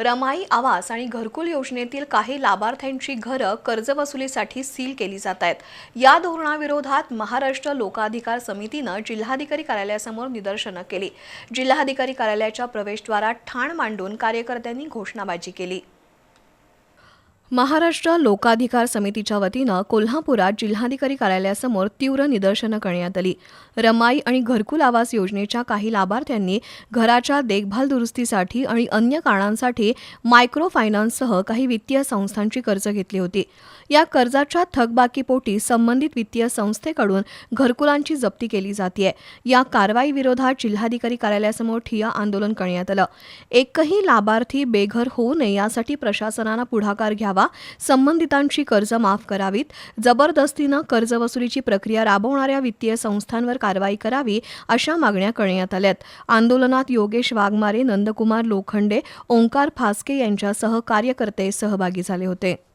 रमाई आवास आणि घरकुल योजनेतील काही लाभार्थ्यांची घरं कर्जवसुलीसाठी सील केली जात आहेत. या धोरणाविरोधात महाराष्ट्र लोकाधिकार समितीनं जिल्हाधिकारी कार्यालयासमोर निदर्शनं केली. जिल्हाधिकारी कार्यालयाच्या प्रवेशद्वारात ठाण मांडून कार्यकर्त्यांनी घोषणाबाजी केली. महाराष्ट्र लोकाधिकार समितीच्या वतीनं कोल्हापुरात जिल्हाधिकारी कार्यालयासमोर तीव्र निदर्शनं करण्यात आली. रमाई आणि घरकुल आवास योजनेच्या काही लाभार्थ्यांनी घराच्या देखभाल दुरुस्तीसाठी आणि अन्य कारणांसाठी मायक्रो फायनान्ससह काही वित्तीय संस्थांची कर्ज घेतली होती. या कर्जाच्या थकबाकीपोटी संबंधित वित्तीय संस्थेकडून घरकुलांची जप्ती केली जाते या कारवाईविरोधात जिल्हाधिकारी कार्यालयासमोर ठिय्या आंदोलन करण्यात आलं. एकही लाभार्थी बेघर होऊ नये यासाठी प्रशासनानं पुढाकार घ्यावा. संबंधितांची कर्ज माफ करावीत. जबरदस्तीनं कर्जवसुलीची प्रक्रिया राबवणाऱ्या वित्तीय संस्थांवर कारवाई करावी अशा मागण्या करण्यात आल्यात. आंदोलनात योगेश वाघमारे नंदकुमार लोखंडे ओंकार फास्के यांच्यासह कार्यकर्ते सहभागी झाले होते.